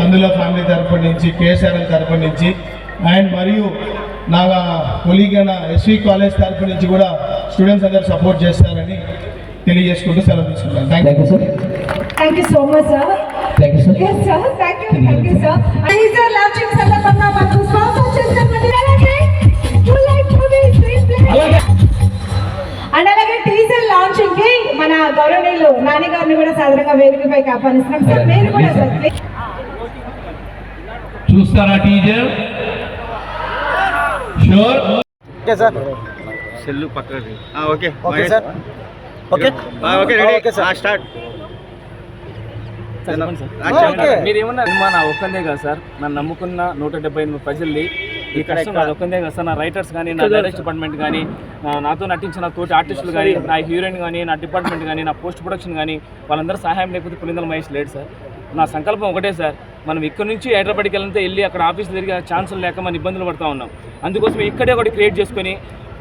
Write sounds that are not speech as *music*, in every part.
అందులో ఫ్యామిలీ తరపు నుంచి కేఎస్ఆర్ఎల్ తరపు నుంచి అండ్ మరియు నా కొలీగన ఎస్వి కాలేజ్ తరపు నుంచి కూడా స్టూడెంట్స్ అందరూ సపోర్ట్ చేస్తారని తెలియజేసుకుంటూ సెలవు తీసుకుంటాను thank you sir thank you so much sir thank you sir yes sir thank you thank you sir teaser launching సందర్భంగా మనకు స్పాన్సర్ చేసినటువంటి అలాగే. అండ్ అలాగే టీజర్ లాంచింగ్కి మన గౌరవనీయులు నాని గారిని కూడా సాధారణంగా వేదికపైకి ఆహ్వానిస్తున్నాం సార్ మీరు కూడా సార్. చూస్తారా teacher sure? Okay sir. Cell పక్కది okay. Okay sir. Okay. Okay ready. Okay sir. Start. Okay. మీరు ఏమన్నా సినిమా నా ఒక్కందే కదా సార్. నన్ను నమ్ముకున్న నూట డెబ్బై ఎనిమిది ప్రజల్ని ఈ కష్టం నాది ఒక్కందే కదా సార్. నా రైటర్స్ కానీ నా డైరెక్ట్ డిపార్ట్మెంట్ కానీ నా- నాతో నటించిన తోటి ఆర్టిస్టులు కానీ నా హీరోయిన్ కానీ నా డిపార్ట్మెంట్ కానీ నా పోస్ట్ ప్రొడక్షన్ కానీ వాళ్ళందరూ సహాయం లేకపోతే పులిందల మహేష్ లేడు సార్. నా సంకల్పం ఒకటే సార్. మనం ఇక్కడ నుంచి హైదరాబాద్కి వెళ్ళితే వెళ్ళి అక్కడ ఆఫీస్ తిరిగే ఛాన్సులు లేక మనం ఇబ్బందులు పడుతూ ఉన్నాం. అందుకోసం ఇక్కడే ఒకటి క్రియేట్ చేసుకొని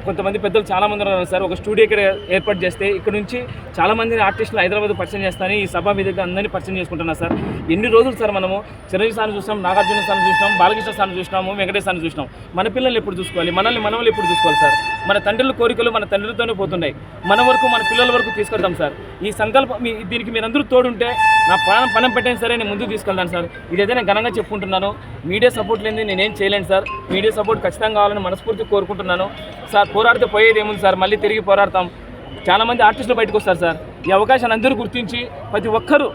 కొంతమంది పెద్దలు చాలామంది ఉన్నారు సార్. ఒక స్టూడియో ఇక్కడ ఏర్పాటు చేస్తే ఇక్కడ నుంచి చాలామంది ఆర్టిస్టులు హైదరాబాద్ పరిచయం చేస్తారని ఈ సభ మీదుగా అందరినీ పరిచయం చేసుకుంటున్నారు సార్. ఎన్ని రోజులు సార్ మనము చిరంజీవి సార్ని చూసినాం నాగార్జున సార్ని చూసినాం బాలకృష్ణ సార్ని చూసినాము వెంకటేష్ సార్ని చూసినాం. మన పిల్లల్ని ఎప్పుడు చూసుకోవాలి? మనల్ని మనల్ని ఎప్పుడు చూసుకోవాలి సార్? మన తండ్రుల కోరికలు మన తండ్రులతోనే పోతున్నాయి. మన వరకు మన పిల్లల వరకు తీసుకెళ్తాం సార్. ఈ సంకల్పం దీనికి మీరందరూ తోడుంటే నా ప్రాణం పణం పెట్టాను సరే నేను ముందుకు తీసుకెళ్తాను సార్. ఇది ఏదైనా ఘనంగా చెప్పుకుంటున్నాను. మీడియా సపోర్ట్ లేని నేనేం చేయలేను సార్. మీడియా సపోర్ట్ ఖచ్చితంగా కావాలని మనస్ఫూర్తి కోరుకుంటున్నాను. సార్ పోరాడితే పోయేది ఏముంది సార్? మళ్ళీ తిరిగి పోరాడతాం. చాలామంది ఆర్టిస్టులు బయటకు వస్తారు సార్. ఈ అవకాశాన్ని అందరూ గుర్తించి ప్రతి ఒక్కరూ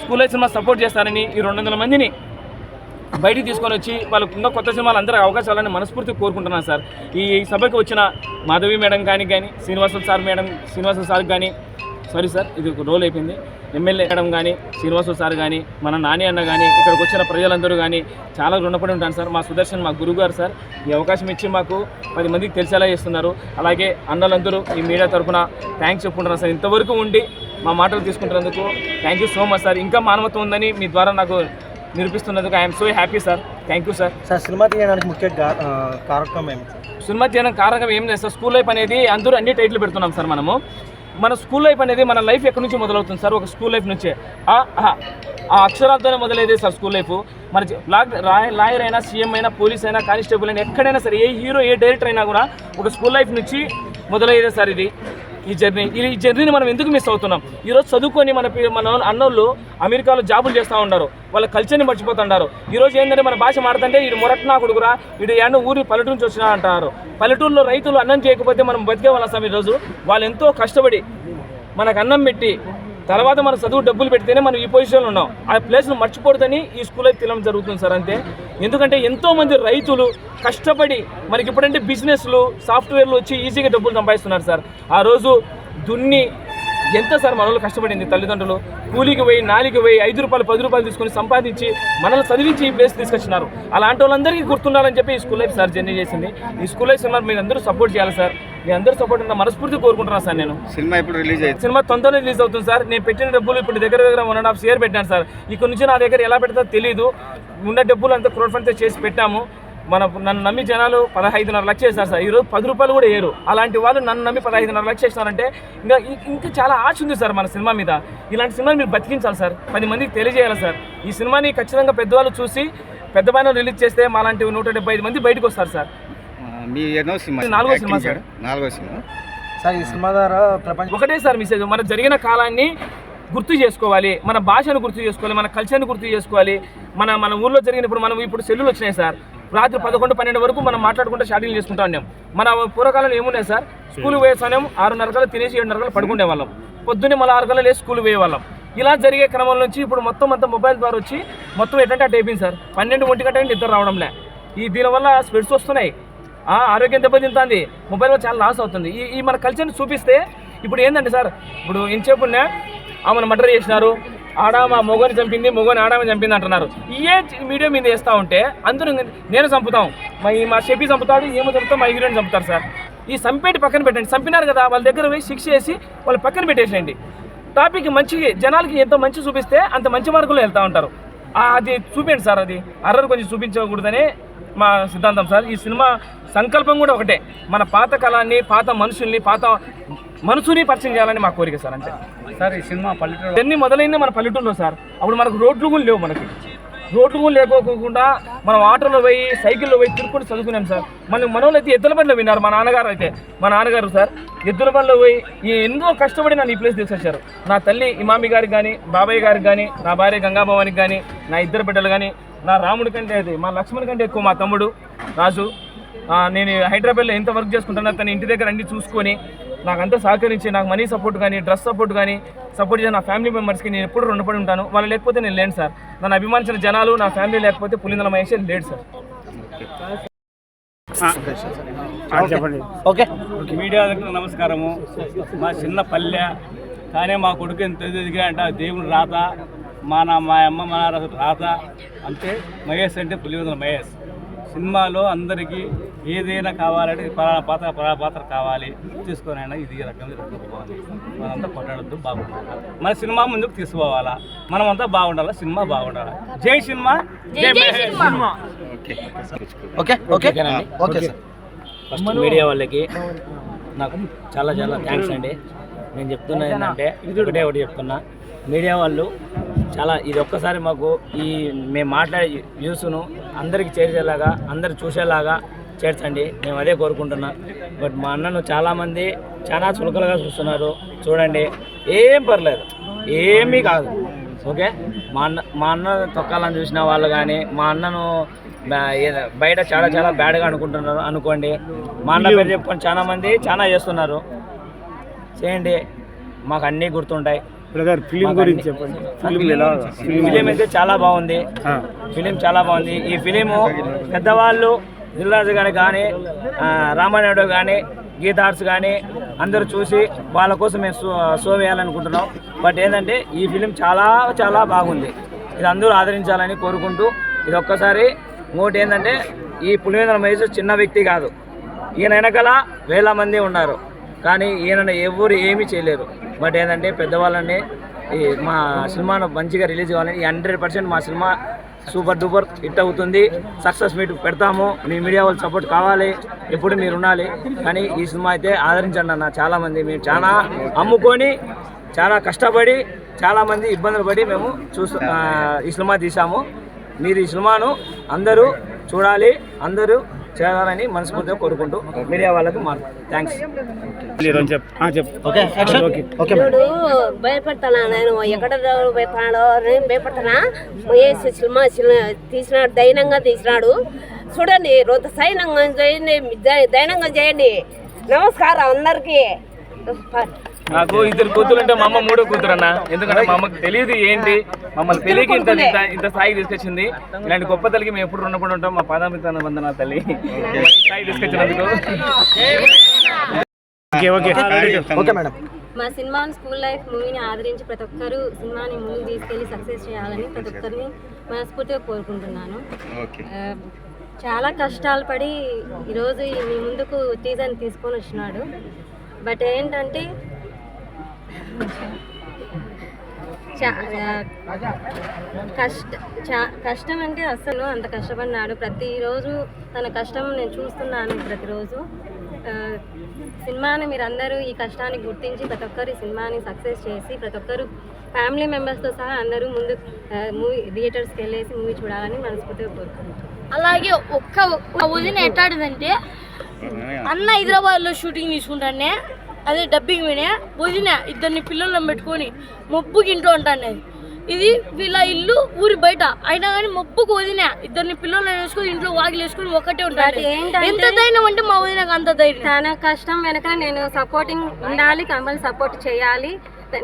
స్కూల్ సినిమా సపోర్ట్ చేస్తారని ఈ రెండు వందల మందిని బయటికి తీసుకొని వచ్చి వాళ్ళకు ఇంకా కొత్త సినిమాలు అందరూ అవకాశాలని మనస్ఫూర్తి కోరుకుంటున్నాను సార్. ఈ సభకు వచ్చిన మాధవి మేడం కానీ కానీ Srinivasulu sir madam Srinivasulu sir కానీ సారీ సార్ ఇది ఒక రోల్ అయిపోయింది. ఎమ్మెల్యే మేడం కానీ శ్రీనివాసులు సార్ కానీ మన నాని అన్న కానీ ఇక్కడికి వచ్చిన ప్రజలందరూ కానీ చాలా రుణపడి ఉంటాను సార్ మా సుదర్శన్ మా గురువు గారు సార్ ఈ అవకాశం ఇచ్చి మాకు పది మందికి తెలిసేలా చేస్తున్నారు. అలాగే అన్నలందరూ ఈ మీడియా తరఫున థ్యాంక్స్ చెప్పుకుంటున్నారు సార్ ఇంతవరకు ఉండి మా మాటలు తీసుకుంటున్నందుకు thank you so much sir ఇంకా మానవత్వం ఉందని మీ ద్వారా నాకు నిరూపిస్తున్నందుకు I'm so happy sir thank you sir sir cinema తీయడానికి ముఖ్య కారకం ఏమి సినిమా చేయడం కారణం ఏం లేదు సార్ స్కూల్ లైఫ్ అనేది అందరూ అన్ని టైటిల్ పెడుతున్నాం సార్ మనము. మన స్కూల్ లైఫ్ అనేది మన లైఫ్ ఎక్కడి నుంచి మొదలవుతుంది సార్? ఒక స్కూల్ లైఫ్ నుంచే. ఆ ఆ, ఆ అక్షరాలతోనే మొదలైతే సార్ స్కూల్ లైఫ్. మన లాయర్ అయినా సీఎం అయినా పోలీస్ అయినా కానిస్టేబుల్ అయినా ఎక్కడైనా సరే ఏ హీరో ఏ డైరెక్టర్ అయినా కూడా ఒక స్కూల్ లైఫ్ నుంచి మొదలయ్యేదే సార్ ఇది. ఈ జర్నీ. ఈ జర్నీని మనం ఎందుకు మిస్ అవుతున్నాం? ఈరోజు చదువుకొని మన మన అన్నోళ్ళు అమెరికాలో జాబులు చేస్తూ ఉన్నారు వాళ్ళ కల్చర్ని మర్చిపోతుంటారు ఈరోజు ఏంటంటే మన భాష మాడుతుంటే ఇది మొరట్నా కొడుకురా ఇటు ఏడో ఊరి పల్లెటూరు నుంచి వచ్చినా అంటారు. పల్లెటూరులో రైతులు అన్నం చేయకపోతే మనం బతికే వాళ్ళ సమయం ఈరోజు. వాళ్ళు ఎంతో కష్టపడి మనకు అన్నం పెట్టి తర్వాత మన చదువు డబ్బులు పెడితేనే మనం ఈ పొజిషన్లో ఉన్నాం. ఆ ప్లేస్ను మర్చిపోవద్దని ఈ స్కూల్ అయితే తినడం జరుగుతుంది సార్ అంతే. ఎందుకంటే ఎంతోమంది రైతులు కష్టపడి మనకి ఇప్పుడంటే బిజినెస్లు సాఫ్ట్వేర్లు వచ్చి ఈజీగా డబ్బులు సంపాదిస్తున్నారు సార్. ఆ రోజు దున్ని ఎంత సార్ మనలో కష్టపడింది తల్లిదండ్రులు? కూలికి పోయి నాలికి పోయి ఐదు రూపాయలు పది రూపాయలు తీసుకొని సంపాదించి మనల్ని చదివించి ఈ ప్లేస్ తీసుకొచ్చినారు. అలాంటి వాళ్ళందరికీ గుర్తుండాలని చెప్పి ఈ స్కూల్ లైఫ్ సార్ జర్నీ చేసింది. ఈ స్కూల్ లైఫ్ సినిమా మీరు అందరూ సపోర్ట్ చేయాలి సార్. మీ అందరూ సపోర్ట్ ఉన్న మనస్ఫూర్తి కోరుకుంటున్నాను సార్ నేను. సినిమా ఇప్పుడు రిలీజ్ అయింది సినిమా తొందరగా రిలీజ్ అవుతుంది సార్. నేను పెట్టిన డబ్బులు ఇప్పుడు దగ్గర దగ్గర వన్ అండ్ హాఫ్ ఇయర్ పెట్టాను సార్. ఇక్కడ నుంచి నా దగ్గర ఎలా పెడతా తెలియదు ఉన్న డబ్బులు అంతా క్రౌడ్ ఫండ్తో చేసి పెట్టాము. మన నన్ను నమ్మి జనాలు పదహైదున్నర లక్ష చేస్తారు సార్. ఈరోజు పది రూపాయలు కూడా వేయరు. అలాంటి వాళ్ళు నన్ను నమ్మి పదహైదున్నర లక్ష చేస్తారంటే ఇంకా ఇ- ఇంకా చాలా ఆశ ఉంది సార్ మన సినిమా మీద. ఇలాంటి సినిమాని మీరు బతికించాలి సార్. పది మందికి తెలియజేయాలి సార్. ఈ సినిమాని ఖచ్చితంగా పెద్దవాళ్ళు చూసి పెద్ద పైన రిలీజ్ చేస్తే మాలాంటి నూట డెబ్బై ఐదు మంది బయటకు వస్తారు సార్. మీ ఎన్నో సినిమా నాలుగో సినిమా, చేయడం? నాలుగో సినిమా. సార్ ఈ సినిమా ద్వారా ప్రపంచ ఒకటే సార్ మెసేజ్ మన జరిగిన కాలాన్ని గుర్తు చేసుకోవాలి. మన భాషను గుర్తు చేసుకోవాలి. మన కల్చర్ని గుర్తు చేసుకోవాలి. మన మన ఊర్లో జరిగిన ఇప్పుడు మనం ఇప్పుడు సెల్లులు వచ్చినాయి సార్. రాత్రి పదకొండు పన్నెండు వరకు మనం మాట్లాడుకుంటూ షాటింగ్ చేసుకుంటా ఉన్నాం. మన పూర్వకాలంలో ఏమున్నాయి సార్? స్కూల్ పోయే సమయం ఆరున్నర కల్లా తినేసి ఏడున్నర కల్లా పడుకునే వాళ్ళం. పొద్దున్నే మళ్ళీ ఆరు కల్లా లేచి స్కూల్ పోయే వాళ్ళం. ఇలా జరిగే క్రమం నుంచి ఇప్పుడు మొత్తం అంతా మొబైల్ ద్వారా వచ్చి మొత్తం ఎట్లంటే అటు అయిపోయింది సార్. పన్నెండు ఒంటి గంట నిద్ర రావడంలే. ఈ దీనివల్ల స్పెడ్స్ వస్తున్నాయి. ఆ, ఆరోగ్యం దెబ్బతింటుంది. మొబైల్ వల్ల చాలా లాస్ అవుతుంది. ఈ ఈ మన కల్చర్ని చూపిస్తే ఇప్పుడు ఏంటంటే సార్ ఇప్పుడు ఎంతసేపు ఉన్నా ఆమెను మర్డర్ చేసినారు. ఆడామ మొగని చంపింది మొగని ఆడామ చంపింది అంటున్నారు. ఏ మీడియా మీద వేస్తూ ఉంటే అందరూ నేను చంపుతాం. మా మా షెఫీ చంపుతాడు ఏమో చంపుతాం మా హీరోని చంపుతారు సార్. ఈ సంపేటి పక్కన పెట్టండి. చంపినారు కదా వాళ్ళ దగ్గర పోయి శిక్ష వేసి వాళ్ళు పక్కన పెట్టేసేయండి. టాపిక్ మంచి జనాలకి ఎంత మంచి చూపిస్తే అంత మంచి మార్గంలో వెళ్తూ ఉంటారు. అది చూపించండి సార్ అది. అర్రర్ కొంచెం చూపించకూడదనే మా సిద్ధాంతం సార్. ఈ సినిమా సంకల్పం కూడా ఒకటే. మన పాత కళాన్ని పాత మనుషుల్ని పాత మనసుని పరిచయం చేయాలని మా కోరిక సార్ అంతే. సార్ ఈ సినిమా పల్లెటూరు ఇవన్నీ మొదలైంది మన పల్లెటూరులో సార్. అప్పుడు మనకు రోడ్లు కూడా లేవు మనకి. రోడ్లు కూడా లేకోకుండా మనం ఆటోలో పోయి సైకిల్లో పోయి తిరుక్కుంటూ చదువుకున్నాం సార్. మన మనోళ్ళు అయితే ఎద్దుల బండిలో విన్నారు మా నాన్నగారు అయితే. మా నాన్నగారు సార్ ఎద్దుల బండిలో పోయి ఈ ఎంతో కష్టపడి నన్ను ఈ ప్లేస్ తీసుకొచ్చారు. నా తల్లి ఇమామి గారికి కానీ బాబాయ్ గారికి కానీ నా భార్య గంగాభవానికి కానీ నా ఇద్దరు బిడ్డలు కానీ నా రాముడి కంటే అది మా లక్ష్మణ్ కంటే ఎక్కువ మా తమ్ముడు రాజు. నేను హైదరాబాద్లో ఎంత వర్క్ చేసుకుంటున్నా తన ఇంటి దగ్గర అన్ని చూసుకొని నాకు అంతా సహకరించి నాకు మనీ సపోర్ట్ కానీ డ్రెస్ సపోర్ట్ కానీ సపోర్ట్ చేసిన నా ఫ్యామిలీ మెంబర్స్కి నేను ఎప్పుడు రుణపడి ఉంటాను. వాళ్ళు లేకపోతే నేను లేను సార్. నన్ను అభిమానించిన జనాలు నా ఫ్యామిలీ లేకపోతే పులిందల మహేష్ లేడు సార్. ఓకే. మీడియాకు నమస్కారము. మా చిన్న పల్లె కానీ మా కొడుకు ఎంత ఎదిగా అంటే ఆ దేవుని రాత మా నా మా అమ్మ మా రాత అంటే మహేష్ అంటే పులివెందుల మహేష్. సినిమాలో అందరికీ ఏదైనా కావాలంటే పలానా పాత్ర పలానా పాత్ర కావాలి. తీసుకొని అయినా ఇది రకంగా తీసుకోవాలి మనంతా కొట్టాడద్దు బాగుండాలి. మన సినిమా ముందుకు తీసుకోవాలా మనమంతా బాగుండాలి? సినిమా బాగుండాలి? జై సినిమా జై cinema. Okay. Okay? Okay. Sir. First media వాళ్ళకి నాకు చాలా చాలా థ్యాంక్స్ అండి. నేను చెప్తున్నా ఏంటంటే ఒకటే ఒకటి చెప్తున్నా. మీడియా వాళ్ళు చాలా ఇది ఒక్కసారి మాకు ఈ మేము మాట్లాడే న్యూస్ను అందరికి చేర్చేలాగా అందరు చూసేలాగా చేర్చండి. మేము అదే కోరుకుంటున్నా. బట్ మా అన్నను చాలామంది చాలా చులకలుగా చూస్తున్నారు. చూడండి. ఏం పర్లేదు. ఏమీ కాదు. ఓకే? మా అన్న మా అన్న తొక్కాలని చూసిన వాళ్ళు కానీ మా అన్నను బయట చాలా చాలా బ్యాడ్గా అనుకుంటున్నారు అనుకోండి. మా అన్న పేరు చెప్పుకొని చాలామంది చాలా చేస్తున్నారు. చేయండి. మాకు అన్నీ గుర్తుంటాయి. బ్రదర్ ఫిలిం గురించి చెప్పండి. ఫిలిం ఎలా ఫిలిం అయితే చాలా బాగుంది. ఫిలిం చాలా బాగుంది. ఈ ఫిలిము పెద్దవాళ్ళు దిల్రాజు గారు కానీ రామానాయుడు కానీ గీతార్ట్స్ కానీ అందరూ చూసి వాళ్ళ కోసం మేము షో వేయాలనుకుంటున్నాం. బట్ ఏంటంటే ఈ ఫిలిం చాలా చాలా బాగుంది. ఇది అందరూ ఆదరించాలని కోరుకుంటూ ఇది ఒక్కసారి ఇంకోటి ఏంటంటే ఈ పులివెందుల మహేష్ చిన్న వ్యక్తి కాదు. ఈయన వెనకాల వేల మంది ఉన్నారు. కానీ ఈయన ఎవరు ఏమీ చేయలేరు. బట్ ఏంటంటే పెద్దవాళ్ళని ఈ మా సినిమాను మంచిగా రిలీజ్ కావాలని హండ్రెడ్ పర్సెంట్ మా సినిమా సూపర్ డూపర్ హిట్ అవుతుంది. సక్సెస్ మీట్ పెడతాము. మీ మీడియా వాళ్ళు సపోర్ట్ కావాలి. ఎప్పుడు మీరు ఉండాలి. కానీ ఈ సినిమా అయితే ఆదరించండి అన్న. చాలామంది మేము చాలా అమ్ముకొని చాలా కష్టపడి చాలామంది ఇబ్బందులు పడి మేము చూస్తూ ఈ సినిమా తీసాము మీరు ఈ సినిమాను అందరూ చూడాలి. అందరూ చేయాలని మనస్ఫూర్తిగా కోరుకుంటూ మీడియా వాళ్ళకి మా థ్యాంక్స్. ఇప్పుడు భయపడతానా నేను? ఎక్కడ భయపడాడో నేను భయపడతానా? సినిమా సినిమా తీసినాడు దైనంగా తీసినాడు. చూడండి రొంత సైనంగా చేయండి దైనంగా చేయండి. నమస్కారం అందరికీ. నాకు ఇద్దరు కూతురు అంటే మా అమ్మ మూడో కూతురు అన్న. ఎందుకంటే మా అమ్మకి తెలియదు ఏంటి మమ్మల్ని తెలియక ఇంత ఇంత స్థాయికి తీసుకొచ్చింది. ఇలాంటి గొప్ప తల్లికి మేము ఎప్పుడు రుణపడి ఉంటాం. మా పాదామిత వందన తల్లి. స్థాయి తీసుకొచ్చినందుకు. Okay madam. మా సినిమాని స్కూల్ లైఫ్ మూవీని ఆదరించి ప్రతి ఒక్కరూ సినిమాని ముందుకు తీసుకెళ్ళి సక్సెస్ చేయాలని ప్రతి ఒక్కరిని మనస్ఫూర్తిగా కోరుకుంటున్నాను. చాలా కష్టాలు పడి ఈరోజు ఈ మీ ముందుకు టీజర్ని తీసుకొని వచ్చినాడు. బట్ ఏంటంటే కష్ట చా- కష్టం అంటే అసలు అంత కష్టపడినాడు. ప్రతిరోజు తన కష్టం నేను చూస్తున్నాను ప్రతిరోజు. సినిమాని మీరందరూ ఈ కష్టాన్ని గుర్తించి ప్రతి ఒక్కరు సినిమాని సక్సెస్ చేసి ప్రతి ఒక్కరు ఫ్యామిలీ మెంబర్స్తో సహా అందరూ ముందు మూవీ థియేటర్స్కి వెళ్ళేసి మూవీ చూడాలని మనస్ఫూర్తిగా కోరుకుంటున్నాను. అలాగే ఒక్క ఒక్క వదిన ఎట్టాడిదంటే అన్న హైదరాబాద్లో షూటింగ్ తీసుకుంటానే అదే డబ్బింగ్ వినే వదిన ఇద్దరిని పిల్లలను పెట్టుకొని మబ్బుకి ఇంట్లో ఉంటాను ఇది వీళ్ళ ఇల్లు ఊరి బయట. అయినా కానీ మబ్బుకు వదిన ఇద్దరిని పిల్లలను వేసుకొని ఇంట్లో వాకిలు వేసుకొని ఒకటే ఉంటాడు ఎంత ధైర్యం అంటే మా వదినకు అంత ధైర్యం. తన కష్టం వెనక నేను సపోర్టింగ్ ఉండాలి కంపల్సరీ సపోర్ట్ చేయాలి.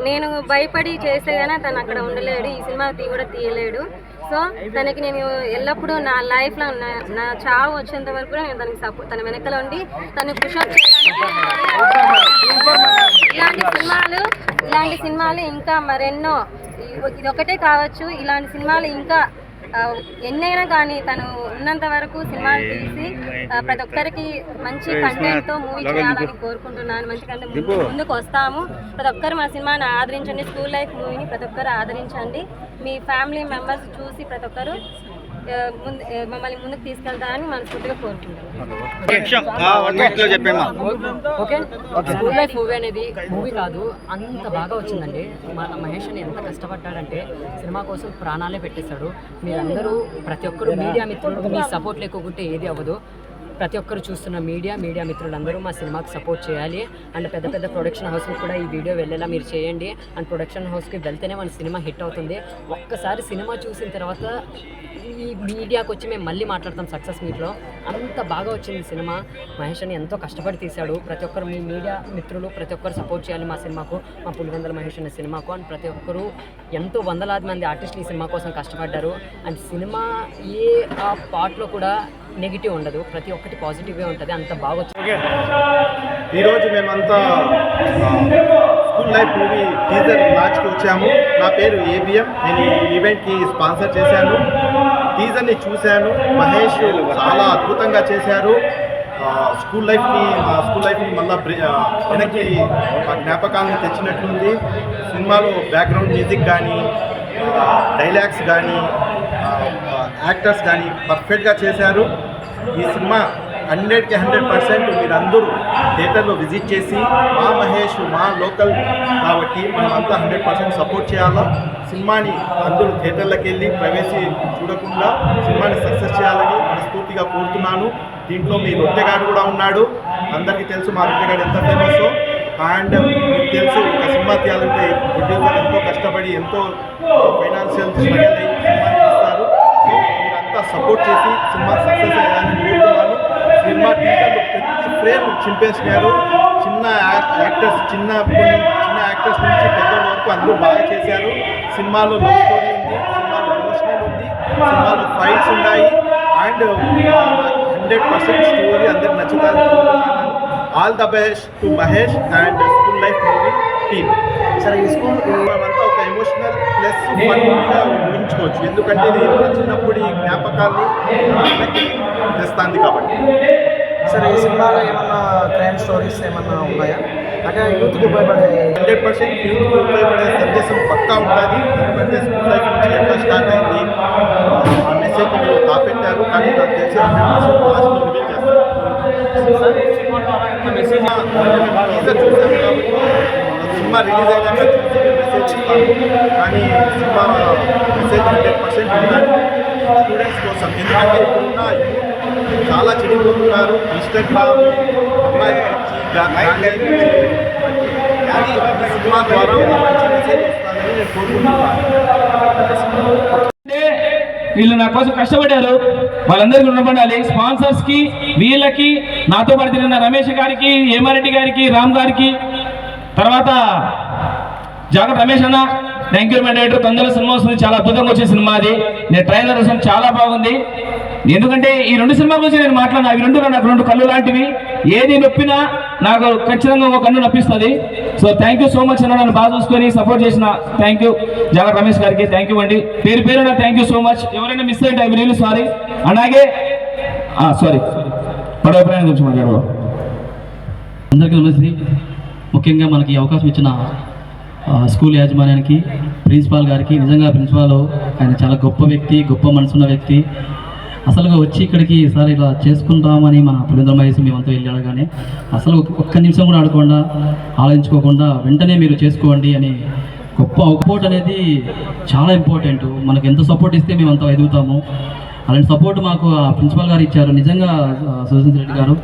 నేను భయపడి చేస్తే గానీ తను అక్కడ ఉండలేడు ఈ సినిమా తీ కూడా తీయలేడు. సో తనకి నేను ఎల్లప్పుడూ నా లైఫ్లో నా నా చావు వచ్చేంత వరకు కూడా నేను తనకి సపోర్ట్ తన వెనకలో ఉండి తను పుషప్ చేయడానికి ఇలాంటి సినిమాలు ఇలాంటి సినిమాలు ఇంకా మరెన్నో ఇది ఒకటే కావచ్చు. ఇలాంటి సినిమాలు ఇంకా ఎన్నైనా కానీ తను ఉన్నంత వరకు సినిమాలు తీసి ప్రతి ఒక్కరికి మంచి కంటెంట్తో మూవీ చేయాలని కోరుకుంటున్నాను. మంచి కంటెంట్ ముందుకు వస్తాము ప్రతి ఒక్కరు మా సినిమాని ఆదరించండి. స్కూల్ లైఫ్ మూవీని ప్రతి ఒక్కరు ఆదరించండి. మీ ఫ్యామిలీ మెంబర్స్ చూసి ప్రతి ఒక్కరు మమ్మల్ని ముందుకు తీసుకెళ్తారని మనస్ఫూర్తిగా ఓకే స్కూల్ లైఫ్ మూవీ అనేది మూవీ కాదు అంత బాగా వచ్చిందండి. మన మహేష్ అని ఎంత కష్టపడ్డాడంటే సినిమా కోసం ప్రాణాలే పెట్టేశాడు. మీరందరూ ప్రతి ఒక్కరు మీడియా మిత్రులు మీ సపోర్ట్ లేకుంటే ఏది అవ్వదు. ప్రతి ఒక్కరు చూస్తున్న మీడియా మీడియా మిత్రులందరూ మా సినిమాకి సపోర్ట్ చేయాలి. అండ్ పెద్ద పెద్ద ప్రొడక్షన్ హౌస్కి కూడా ఈ వీడియో వెళ్ళేలా మీరు చేయండి. అండ్ ప్రొడక్షన్ హౌస్కి వెళ్తేనే మన సినిమా హిట్ అవుతుంది. ఒక్కసారి సినిమా చూసిన తర్వాత ఈ మీడియాకి వచ్చి మేము మళ్ళీ మాట్లాడతాం సక్సెస్ మీట్లో అంత బాగా వచ్చింది సినిమా. మహేష్ అని ఎంతో కష్టపడి తీశాడు. ప్రతి ఒక్కరు మీ మీడియా మిత్రులు ప్రతి ఒక్కరు సపోర్ట్ చేయాలి మా సినిమాకు మా పులివెందల మహేష్ అనే సినిమాకు. అండ్ ప్రతి ఒక్కరు ఎంతో వందలాది మంది ఆర్టిస్టులు ఈ సినిమా కోసం కష్టపడ్డారు. అండ్ సినిమా ఏ ఆ పార్ట్లో కూడా నెగిటివ్ ఉండదు. ప్రతి ఒక్క ఒక్కటి పాజిటివ్గా ఉంటుంది అంత బాగా వచ్చింది ఈరోజు మేమంతా స్కూల్ లైఫ్ మూవీ టీజర్ లాంచ్కి వచ్చాము. నా పేరు ఏబిఎం. నేను ఈ ఈవెంట్కి స్పాన్సర్ చేశాను. టీజర్ని చూశాను. మహేష్ చాలా అద్భుతంగా చేశారు. స్కూల్ లైఫ్ని మా స్కూల్ లైఫ్ని మళ్ళీ వెనక్కి జ్ఞాపకాలను తెచ్చినట్లుంది. సినిమాలో బ్యాక్గ్రౌండ్ మ్యూజిక్ కానీ డైలాగ్స్ కానీ యాక్టర్స్ కానీ పర్ఫెక్ట్గా చేశారు. ఈ సినిమా హండ్రెడ్కి హండ్రెడ్ పర్సెంట్ మీరందరూ థియేటర్లో విజిట్ చేసి మా మహేష్ మా లోకల్ కాబట్టి మనమంతా హండ్రెడ్ పర్సెంట్ సపోర్ట్ చేయాలా? సినిమాని అందరూ థియేటర్లకు వెళ్ళి ప్రవేశి చూడకుండా సినిమాని సక్సెస్ చేయాలని మనస్ఫూర్తిగా కోరుతున్నాను. దీంట్లో మీ రొట్టెగాడు కూడా ఉన్నాడు. అందరికీ తెలుసు మా రొట్టెగాడు ఎంత ఫేమస్ అండ్ మీకు తెలుసు ఒక సినిమా తీయాలంటే ప్రొడ్యూసర్ ఎంతో కష్టపడి ఎంతో ఫైనాన్షియల్ స్ట్రగల్ అయ్యి సపోర్ట్ చేసి సినిమా సక్సెస్ అయ్యాలని కోరుతున్నాను సినిమా టీజర్లు ప్రతి ఫ్రేమ్ చింపేసినారు చిన్న యాక్టర్స్ చిన్న చిన్న యాక్టర్స్ నుంచి పెద్దల వరకు అందరూ బాగా చేశారు. సినిమాలో లవ్ స్టోరీ ఉంది సినిమాలో ఎమోషనల్ ఉంది సినిమాలో ఫైట్స్ ఉన్నాయి. అండ్ హండ్రెడ్ పర్సెంట్ స్టోరీ అందరికి నచ్చుతారు. All the best to Mahesh and school life movie team. సరే ఈ స్కూల్ ఎమోషనల్ ప్లస్ ఫన్గా ఊహించుకోవచ్చు. ఎందుకంటే ఇది చిన్నప్పుడు ఈ జ్ఞాపకాల్ని వెనక్కి తెస్తాంది కాబట్టి. సరే ఈ సినిమాలో ఏమన్నా క్రైమ్ స్టోరీస్ ఏమన్నా ఉన్నాయా? అంటే యూత్కి ఉపయోగపడే హండ్రెడ్ పర్సెంట్ యూత్కి ఉపయోగపడే సందేశం పక్కా ఉంటుంది. ఎందుకంటే స్కూల్ లైఫ్ నుంచి ఎట్లా స్టార్ట్ అయింది ఆ మెసేజ్ మీరు దాపెట్టారు. కానీ నాకు తెలిసి మెసేజ్ చూసాను కాబట్టి సినిమా రిలీజ్ అయ్యాక మెసేజ్ ఇస్తాను కానీ సినిమా మెసేజ్ హండ్రెడ్ పర్సెంట్ ఉందండి స్టూడెంట్స్ కోసం. ఎందుకంటే ఇప్పుడున్న చాలా చెడిపోతున్నారు. ఇన్స్టాగ్రామ్ అమ్మాయి కానీ సినిమా ద్వారా మంచి మెసేజ్ వస్తుందని నేను కోరుకుంటున్నాను. వీళ్ళు నా కోసం కష్టపడ్డారు. వాళ్ళందరికీ రుణపడాలి స్పాన్సర్స్కి వీళ్ళకి నాతో పాటు తిరిగిన రమేష్ గారికి హేమారెడ్డి గారికి రామ్ గారికి తర్వాత జాగ్రత్త రమేష్ అన్న థ్యాంక్ యూ మై డైరెక్టర్. తొందరలో సినిమా వస్తుంది. చాలా అద్భుతంగా వచ్చే సినిమా అది. నేను ట్రైలర్ చూసాను. చాలా బాగుంది. ఎందుకంటే ఈ రెండు సినిమా గురించి నేను మాట్లాడిన. అవి రెండు నాకు రెండు కళ్ళు లాంటివి. ఏది నొప్పినా నాకు ఖచ్చితంగా ఒక కన్ను నొప్పిస్తుంది. So thank you so much అన్న. నన్ను బాగా చూసుకొని సపోర్ట్ చేసిన. థ్యాంక్ యూ జాగ్రత్త రమేష్ గారికి థ్యాంక్ యూ అండి. పేరు పేరున థ్యాంక్ యూ సో మచ్ ఎవరైనా మిస్ అయితే ఐ రియల్ సారీ అలాగే సారీ పడవ ప్రయాణం గురించి మాట్లాడవు అందరికీ నమస్తే. ముఖ్యంగా మనకి అవకాశం ఇచ్చిన స్కూల్ యాజమాన్యానికి ప్రిన్సిపాల్ గారికి నిజంగా ప్రిన్సిపాల్ ఆయన చాలా గొప్ప వ్యక్తి గొప్ప మనసున్న వ్యక్తి. అసలుగా వచ్చి ఇక్కడికి ఈసారి ఇలా చేసుకుంటామని మన పులింద్ర మహేష్ మేమంతా వెళ్ళి అడగానే అసలు ఒక్క- నిమిషం కూడా ఆడకుండా ఆలోచించుకోకుండా వెంటనే మీరు చేసుకోండి అని గొప్ప సపోర్ట్ అనేది చాలా ఇంపార్టెంట్. మనకు ఎంత సపోర్ట్ ఇస్తే మేము అంత ఎదుగుతాము. అలాంటి సపోర్ట్ మాకు ప్రిన్సిపల్ ప్రిన్సిపాల్ గారు ఇచ్చారు. నిజంగా సుదర్శన్ రెడ్డి గారు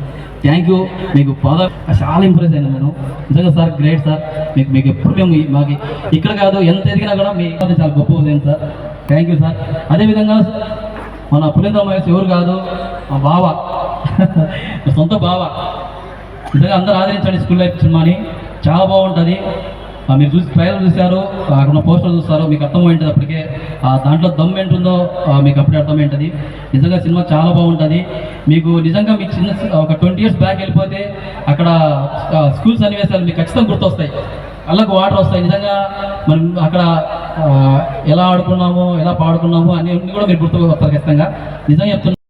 థ్యాంక్ యూ మీకు బాగా చాలా ఇంప్రెస్ అయినా నేను. నిజంగా సార్ గ్రేట్ సార్ మీకు మీకు ఎప్పుడు మేము మాకు ఇక్కడ కాదు ఎంత ఎదిగినా కూడా మీ అది చాలా గొప్ప ఉదయం సార్ థ్యాంక్ యూ సార్ అదేవిధంగా మన పులింద్ర మహేష్ ఎవరు కాదు మా బావ. *laughs* సొంత బావ. నిజంగా అందరూ ఆదరించండి స్కూల్ లైఫ్ సినిమాని. చాలా బాగుంటుంది. మీరు చూసి ట్రైలర్ చూశారు అక్కడ ఉన్న పోస్టర్ చూస్తారు మీకు అర్థమైంటుంది అప్పటికే. ఆ, దాంట్లో దమ్ ఏంటుందో మీకు అప్పుడే అర్థమైంటుంది. నిజంగా సినిమా చాలా బాగుంటుంది. మీకు నిజంగా మీ చిన్న ఒక ట్వంటీ ఇయర్స్ బ్యాక్ వెళ్ళిపోతే అక్కడ స్కూల్ సన్నివేశాలు మీకు ఖచ్చితంగా గుర్తొస్తాయి. అల్లకు వాటర్ వస్తాయి. నిజంగా మనం అక్కడ ఎలా ఆడుకున్నాము ఎలా పాడుకున్నాము అన్ని కూడా మీరు గుర్తు వస్తారు ఖచ్చితంగా. నిజంగా చెప్తున్నా